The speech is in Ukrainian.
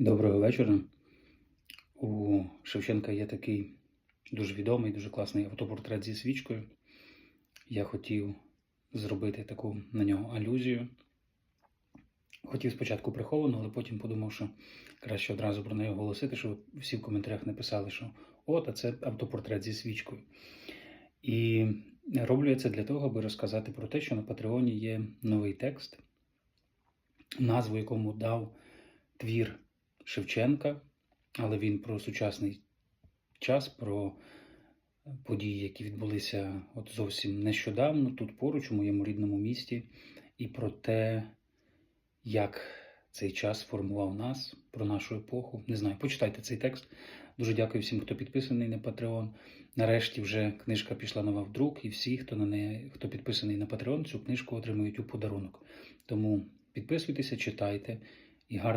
Доброго вечора. У Шевченка є такий дуже відомий, дуже класний автопортрет зі свічкою. Я хотів зробити таку на нього алюзію. Хотів спочатку приховану, але потім подумав, що краще одразу про неї оголосити, щоб всі в коментарях написали, що от, а це автопортрет зі свічкою. І роблю я це для того, аби розказати про те, що на Патреоні є новий текст, назву якому дав твір Шевченка, але він про сучасний час, про події, які відбулися от зовсім нещодавно, тут поруч, у моєму рідному місті, і про те, як цей час формував нас, про нашу епоху. Не знаю, почитайте цей текст. Дуже дякую всім, хто підписаний на Patreon. Нарешті вже книжка пішла нова в друк, і всі, хто на неї, хто підписаний на Patreon, цю книжку отримують у подарунок. Тому підписуйтеся, читайте і гарно.